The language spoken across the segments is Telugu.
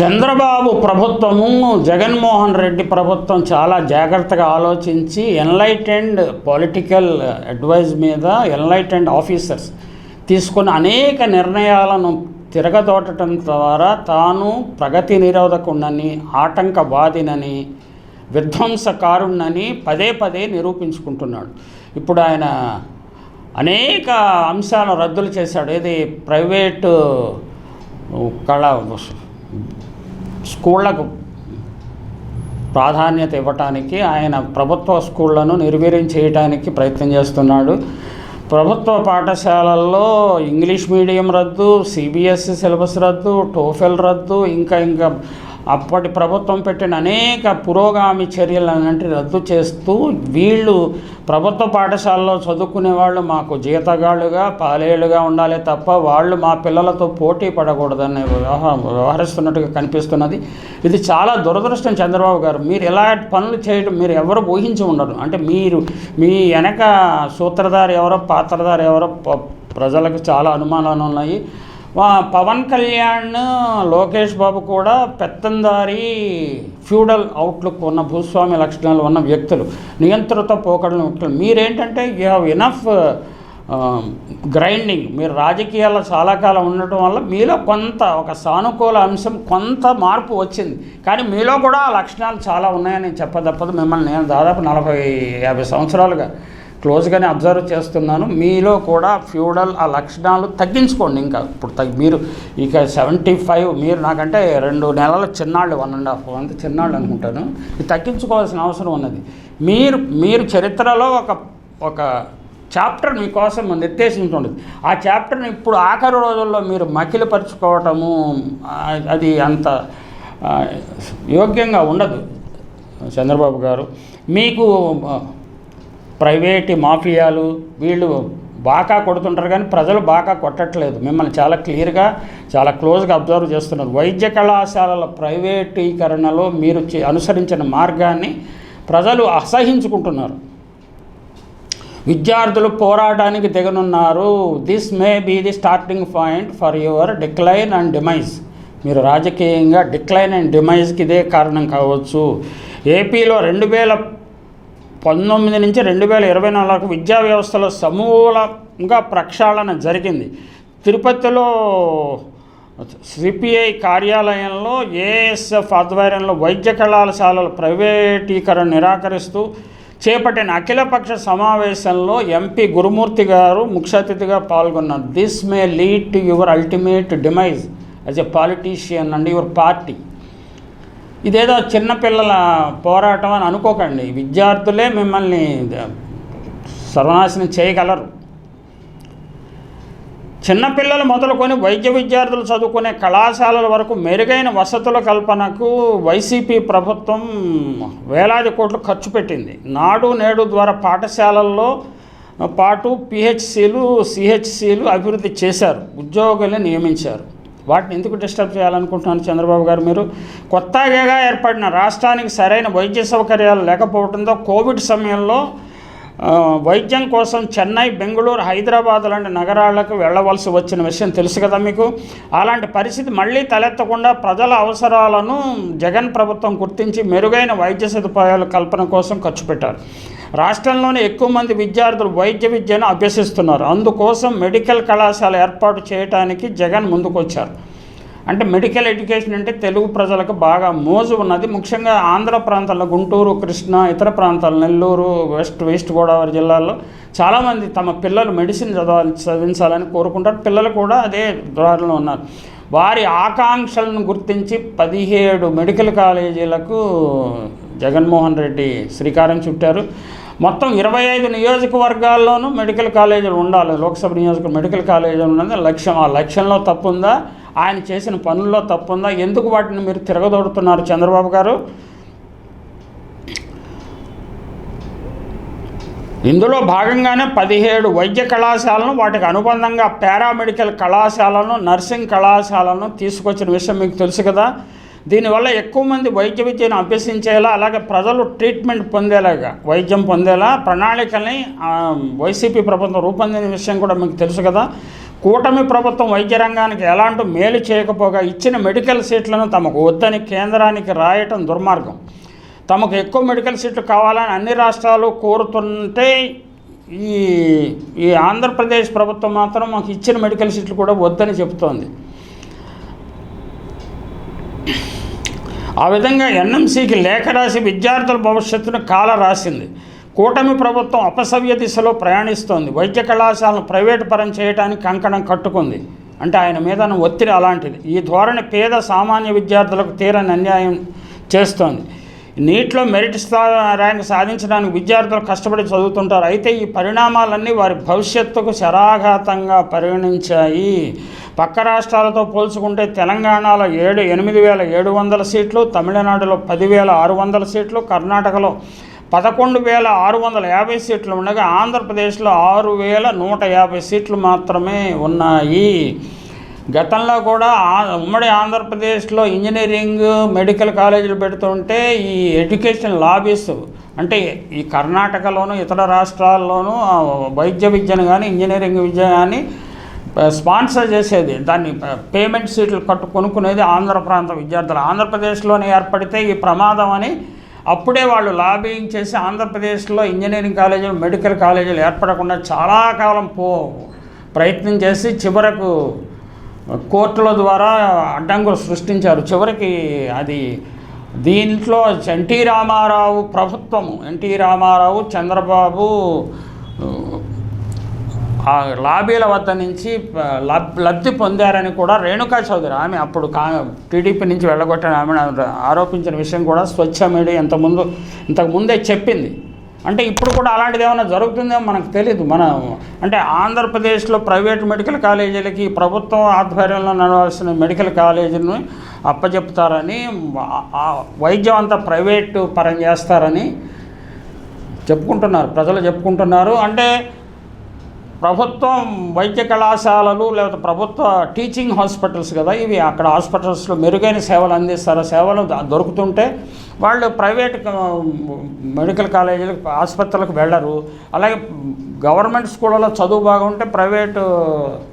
చంద్రబాబు ప్రభుత్వము జగన్మోహన్ రెడ్డి ప్రభుత్వం చాలా జాగ్రత్తగా ఆలోచించి ఎన్లైటెండ్ పొలిటికల్ అడ్వైజ్ మీద ఎన్లైటెండ్ ఆఫీసర్స్ తీసుకున్న అనేక నిర్ణయాలను తిరగదోటడం ద్వారా తాను ప్రగతి నిరోధకుండని ఆటంకవాదినని విధ్వంసకారుణ్ణని పదే పదే నిరూపించుకుంటున్నాడు. ఇప్పుడు ఆయన అనేక అంశాలను రద్దులు చేశాడు. ఏది? ప్రైవేటు కళ స్కూళ్ళకు ప్రాధాన్యత ఇవ్వటానికి ఆయన ప్రభుత్వ స్కూళ్ళను నిర్వీర్యం చేయడానికి ప్రయత్నం చేస్తున్నాడు. ప్రభుత్వ పాఠశాలల్లో ఇంగ్లీష్ మీడియం రద్దు సిబిఎస్ఈ సిలబస్ రద్దు టోఫెల్ రద్దు ఇంకా ఇంకా అప్పటి ప్రభుత్వం పెట్టిన అనేక పురోగామి చర్యలన్నింటి రద్దు చేస్తూ వీళ్ళు ప్రభుత్వ పాఠశాలలో చదువుకునే వాళ్ళు మాకు జీతగాళ్ళుగా పాలేళ్ళుగా ఉండాలి తప్ప వాళ్ళు మా పిల్లలతో పోటీ పడకూడదని వ్యవహరిస్తున్నట్టుగా కనిపిస్తున్నది. ఇది చాలా దురదృష్టం చంద్రబాబు గారు. మీరు ఇలాంటి పనులు చేయడం మీరు ఎవరు ఊహించి ఉండరు. అంటే మీరు మీ వెనక సూత్రధారి ఎవరో పాత్రధారి ఎవరో ప్రజలకు చాలా అనుమానాలు ఉన్నాయి. పవన్ కళ్యాణ్ లోకేష్ బాబు కూడా పెత్తందారి ఫ్యూడల్ అవుట్లుక్ ఉన్న భూస్వామి లక్షణాలు ఉన్న వ్యక్తులు నియంత్రిత పోకడలు వ్యక్తులు. మీరేంటంటే యూ హ్యావ్ ఇనఫ్ గ్రైండింగ్ మీరు రాజకీయాల్లో చాలా కాలం ఉండటం వల్ల మీలో కొంత ఒక సానుకూల అంశం కొంత మార్పు వచ్చింది. కానీ మీలో కూడా ఆ లక్షణాలు చాలా ఉన్నాయని చెప్పదప్పదు. మిమ్మల్ని నేను దాదాపు నలభై యాభై సంవత్సరాలుగా క్లోజ్గానే అబ్జర్వ్ చేస్తున్నాను. మీలో కూడా ఫ్యూడల్ ఆ లక్షణాలు తగ్గించుకోండి ఇంకా. ఇప్పుడు తగ్గి మీరు ఇక సెవెంటీ ఫైవ్ మీరు నాకంటే రెండు నెలల చిన్నాళ్ళు వన్ అండ్ హాఫ్ అంత చిన్నాళ్ళు అనుకుంటాను. ఇది తగ్గించుకోవాల్సిన అవసరం ఉన్నది. మీరు మీరు చరిత్రలో ఒక ఒక చాప్టర్ మీకోసం నిర్దేశించుండదు ఆ చాప్టర్ని ఇప్పుడు ఆఖరి రోజుల్లో మీరు మకిలిపరుచుకోవటము అది అంత యోగ్యంగా ఉండదు. చంద్రబాబు గారు మీకు ప్రైవేట్ మాఫియాలు వీళ్ళు బాగా కొడుతుంటారు కానీ ప్రజలు బాగా కొట్టట్లేదు. మిమ్మల్ని చాలా క్లియర్గా చాలా క్లోజ్గా అబ్జర్వ్ చేస్తున్నారు. వైద్య కళాశాలల ప్రైవేటీకరణలో మీరు చే- అనుసరించిన మార్గాన్ని ప్రజలు అసహించుకుంటున్నారు. విద్యార్థులు పోరాటానికి దిగనున్నారు. This may be the starting point for your decline and demise మీరు రాజకీయంగా డిక్లైన్ అండ్ డిమైజ్కి ఇదే కారణం కావచ్చు. ఏపీలో రెండు వేల పంతొమ్మిది నుంచి రెండు వేల ఇరవై నాలుగు విద్యా వ్యవస్థలో సమూలంగా ప్రక్షాళన జరిగింది. తిరుపతిలో సిపిఐ కార్యాలయంలో ఏఎస్ఎఫ్ ఆధ్వర్యంలో వైద్య కళాశాలల ప్రైవేటీకరణ నిరాకరిస్తూ చేపట్టిన అఖిలపక్ష సమావేశంలో ఎంపీ గురుమూర్తి గారు ముఖ్య అతిథిగా పాల్గొన్నారు this may lead to your ultimate demise as a politician and your party. ఇదేదో చిన్నపిల్లల పోరాటం అని అనుకోకండి. విద్యార్థులే మిమ్మల్ని సర్వనాశనం చేయగలరు. చిన్నపిల్లలు మొదలుకొని వైద్య విద్యార్థులు చదువుకునే కళాశాలల వరకు మెరుగైన వసతుల కల్పనకు వైసీపీ ప్రభుత్వం వేలాది కోట్లు ఖర్చు పెట్టింది. నాడు నేడు ద్వారా పాఠశాలల్లో పాటు పిహెచ్సీలు సిహెచ్సీలు అభివృద్ధి చేశారు. ఉద్యోగుల్ని నియమించారు. వాటిని ఎందుకు డిస్టర్బ్ చేయాలనుకుంటున్నారు చంద్రబాబు గారు మీరు? కొత్తగా ఏర్పడిన రాష్ట్రానికి సరైన వైద్య సౌకర్యాలు లేకపోవడంతో కోవిడ్ సమయంలో వైద్యం కోసం చెన్నై బెంగళూరు హైదరాబాద్ లాంటి నగరాలకు వెళ్ళవలసి వచ్చిన విషయం తెలుసు కదా మీకు? అలాంటి పరిస్థితి మళ్ళీ తలెత్తకుండా ప్రజల అవసరాలను జగన్ ప్రభుత్వం గుర్తించి మెరుగైన వైద్య సదుపాయాల కల్పన కోసం ఖర్చు పెట్టారు. రాష్ట్రంలోని ఎక్కువ మంది విద్యార్థులు వైద్య విద్యను అభ్యసిస్తున్నారు. అందుకోసం మెడికల్ కళాశాల ఏర్పాటు చేయడానికి జగన్ ముందుకొచ్చారు. అంటే మెడికల్ ఎడ్యుకేషన్ అంటే తెలుగు ప్రజలకు బాగా మోజు ఉన్నది. ముఖ్యంగా ఆంధ్ర ప్రాంతాల్లో గుంటూరు కృష్ణా ఇతర ప్రాంతాలు నెల్లూరు వెస్ట్ వెస్ట్ గోదావరి జిల్లాల్లో చాలామంది తమ పిల్లలు మెడిసిన్ చదవాలి చదివించాలని కోరుకుంటారు. పిల్లలు కూడా అదే దారిలో ఉన్నారు. వారి ఆకాంక్షలను గుర్తించి పదిహేడు మెడికల్ కాలేజీలకు జగన్మోహన్ రెడ్డి శ్రీకారం చుట్టారు. మొత్తం ఇరవై ఐదు నియోజకవర్గాల్లోనూ మెడికల్ కాలేజీలు ఉండాలి. లోక్సభ నియోజక మెడికల్ కాలేజీలు ఉన్నది లక్ష్యం ఆ లక్ష్యంలో తప్పుందా? ఆయన చేసిన పనుల్లో తప్పుందా? ఎందుకు వాటిని మీరు తిరగదోడుతున్నారు చంద్రబాబు గారు? ఇందులో భాగంగానే పదిహేడు వైద్య కళాశాలను వాటికి అనుబంధంగా పారామెడికల్ కళాశాలను నర్సింగ్ కళాశాలను తీసుకొచ్చిన విషయం మీకు తెలుసు కదా. దీనివల్ల ఎక్కువ మంది వైద్య విద్యను అభ్యసించేలా అలాగే ప్రజలు ట్రీట్మెంట్ పొందేలాగా వైద్యం పొందేలా ప్రణాళికల్ని వైసీపీ ప్రభుత్వం రూపొందిన విషయం కూడా మీకు తెలుసు కదా. కూటమి ప్రభుత్వం వైద్య రంగానికి ఎలాంటి మేలు చేయకపోగా ఇచ్చిన మెడికల్ సీట్లను తమకు వద్దని కేంద్రానికి రాయటం దుర్మార్గం. తమకు ఎక్కువ మెడికల్ సీట్లు కావాలని అన్ని రాష్ట్రాలు కోరుతుంటే ఈ ఈ ఆంధ్రప్రదేశ్ ప్రభుత్వం మాత్రం మాకు ఇచ్చిన మెడికల్ సీట్లు కూడా వద్దని చెబుతోంది. ఆ విధంగా ఎన్ఎంసీకి లేఖ రాసి విద్యార్థుల భవిష్యత్తును కాల రాసింది కూటమి ప్రభుత్వం అపసవ్య దిశలో ప్రయాణిస్తోంది. వైద్య కళాశాలను ప్రైవేటు పరం చేయడానికి కంకణం కట్టుకుంది. అంటే ఆయన మీద ఒత్తిడి అలాంటిది. ఈ ధోరణి పేద సామాన్య విద్యార్థులకు తీరని అన్యాయం చేస్తోంది. నీట్లో మెరిట్ స్థా ర్యాంక్ సాధించడానికి విద్యార్థులు కష్టపడి చదువుతుంటారు. అయితే ఈ పరిణామాలన్నీ వారి భవిష్యత్తుకు శరాఘాతంగా పరిగణించాయి. పక్క రాష్ట్రాలతో పోల్చుకుంటే తెలంగాణలో ఏడు ఎనిమిది వేల ఏడు వందల సీట్లు తమిళనాడులో పదివేల ఆరు వందల సీట్లు కర్ణాటకలో పదకొండు వేల ఆరు వందల యాభై సీట్లు ఉండగా ఆంధ్రప్రదేశ్లో ఆరు వేల నూట యాభై సీట్లు మాత్రమే ఉన్నాయి. గతంలో కూడా ఉమ్మడి ఆంధ్రప్రదేశ్లో ఇంజనీరింగ్ మెడికల్ కాలేజీలు పెడుతుంటే ఈ ఎడ్యుకేషన్ లాబీస్ అంటే ఈ కర్ణాటకలోను ఇతర రాష్ట్రాల్లోనూ వైద్య విద్యను కానీ ఇంజనీరింగ్ విద్య కానీ స్పాన్సర్ చేసేది. దాన్ని పేమెంట్ సీట్లు కట్టు కొనుక్కునేది ఆంధ్ర ప్రాంత విద్యార్థులు. ఆంధ్రప్రదేశ్లోనే ఏర్పడితే ఈ ప్రమాదం అని అప్పుడే వాళ్ళు లాబింగ్ చేసి ఆంధ్రప్రదేశ్లో ఇంజనీరింగ్ కాలేజీలు మెడికల్ కాలేజీలు ఏర్పడకుండా చాలా కాలం పో ప్రయత్నం చేసి చివరకు కోర్టుల ద్వారా అడ్డంకులు సృష్టించారు. చివరికి అది దీంట్లో ఎన్టీ రామారావు ప్రభుత్వము. ఎన్టీ రామారావు చంద్రబాబు ఆ లాబీల వద్ద నుంచి లబ్ధి పొందారని కూడా రేణుకా చౌదరి ఆమె అప్పుడు కా టీడీపీ నుంచి వెళ్ళగొట్టిన ఆమె ఆరోపించిన విషయం కూడా స్వచ్ఛ మీడియా ఇంతకుముందు ఇంతకు ముందే చెప్పింది. అంటే ఇప్పుడు కూడా అలాంటిది ఏమైనా జరుగుతుందేమో మనకు తెలియదు మన అంటే ఆంధ్రప్రదేశ్లో ప్రైవేట్ మెడికల్ కాలేజీలకి ప్రభుత్వం ఆధ్వర్యంలో నడవాల్సిన మెడికల్ కాలేజీని అప్పచెప్తారని వైద్యం అంతా ప్రైవేటు పరం చేస్తారని చెప్పుకుంటున్నారు. ప్రజలు చెప్పుకుంటున్నారు. అంటే ప్రభుత్వం వైద్య కళాశాలలు లేకపోతే ప్రభుత్వ టీచింగ్ హాస్పిటల్స్ కదా ఇవి. అక్కడ హాస్పిటల్స్లో మెరుగైన సేవలు అందిస్తారు. సేవలు దొరుకుతుంటే వాళ్ళు ప్రైవేట్ మెడికల్ కాలేజీలకు ఆసుపత్రులకు వెళ్ళరు. అలాగే గవర్నమెంట్ స్కూళ్ళలో చదువు బాగుంటే ప్రైవేటు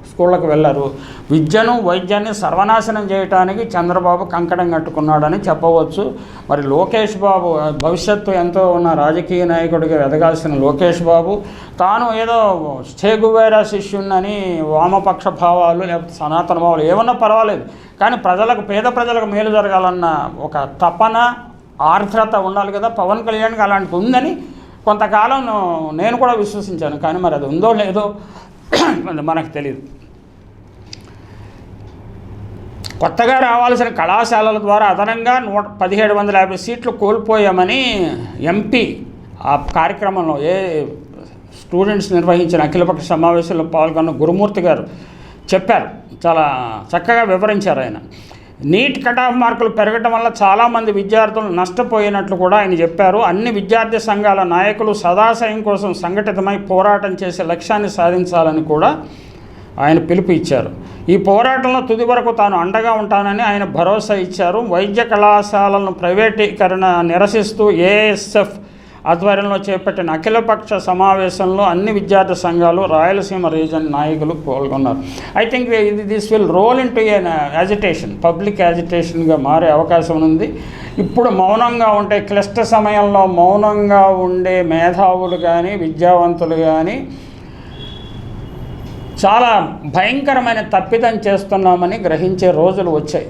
స్కూళ్ళకు వెళ్ళరు. విద్యను వైద్యాన్ని సర్వనాశనం చేయడానికి చంద్రబాబు కంకణం కట్టుకున్నాడని చెప్పవచ్చు. మరి లోకేష్ బాబు భవిష్యత్తు ఎంతో ఉన్న రాజకీయ నాయకుడిగా ఎదగాల్సిన లోకేష్ బాబు తాను ఏదో స్టేగువేరా శిష్యున్నని వామపక్ష భావాలు లేకపోతే సనాతన భావాలు ఏమన్నా పర్వాలేదు. కానీ ప్రజలకు పేద ప్రజలకు మేలు జరగాలన్న ఒక తపన ఆర్ద్రత ఉండాలి కదా. పవన్ కళ్యాణ్కి అలాంటిది ఉందని కొంతకాలం నేను కూడా విశ్వసించాను కానీ మరి అది ఉందో లేదో అది మనకు తెలియదు కొత్తగా రావాల్సిన కళాశాలల ద్వారా అదనంగా నూట పదిహేడు వందల యాభై సీట్లు కోల్పోయామని ఎంపీ ఆ కార్యక్రమంలో ఏ స్టూడెంట్స్ నిర్వహించిన అఖిలపక్ష సమావేశంలో పాల్గొన్న గురుమూర్తి గారు చెప్పారు. చాలా చక్కగా వివరించారు ఆయన. నీట్ కట్ ఆఫ్ మార్కులు పెరగటం వల్ల చాలామంది విద్యార్థులు నష్టపోయినట్లు కూడా ఆయన చెప్పారు. అన్ని విద్యార్థి సంఘాల నాయకులు సదాశయం కోసం సంఘటితమై పోరాటం చేసే లక్ష్యాన్ని సాధించాలని కూడా ఆయన పిలుపు ఇచ్చారు. ఈ పోరాటంలో తుది వరకు తాను అండగా ఉంటానని ఆయన భరోసా ఇచ్చారు. వైద్య కళాశాలలను ప్రైవేటీకరణ నిరసిస్తూ ఏఎస్ఎఫ్ ఆధ్వర్యంలో చేపట్టిన అఖిలపక్ష సమావేశంలో అన్ని విద్యార్థి సంఘాలు రాయలసీమ రీజన్ నాయకులు పాల్గొన్నారు. ఐ థింక్ ఇది this will roll into an agitation public యాజిటేషన్గా మారే అవకాశం ఉంది. ఇప్పుడు మౌనంగా ఉంటే క్లిష్ట సమయంలో మౌనంగా ఉండే మేధావులు కానీ విద్యావంతులు కానీ చాలా భయంకరమైన తప్పిదం చేస్తున్నామని గ్రహించే రోజులు వచ్చాయి.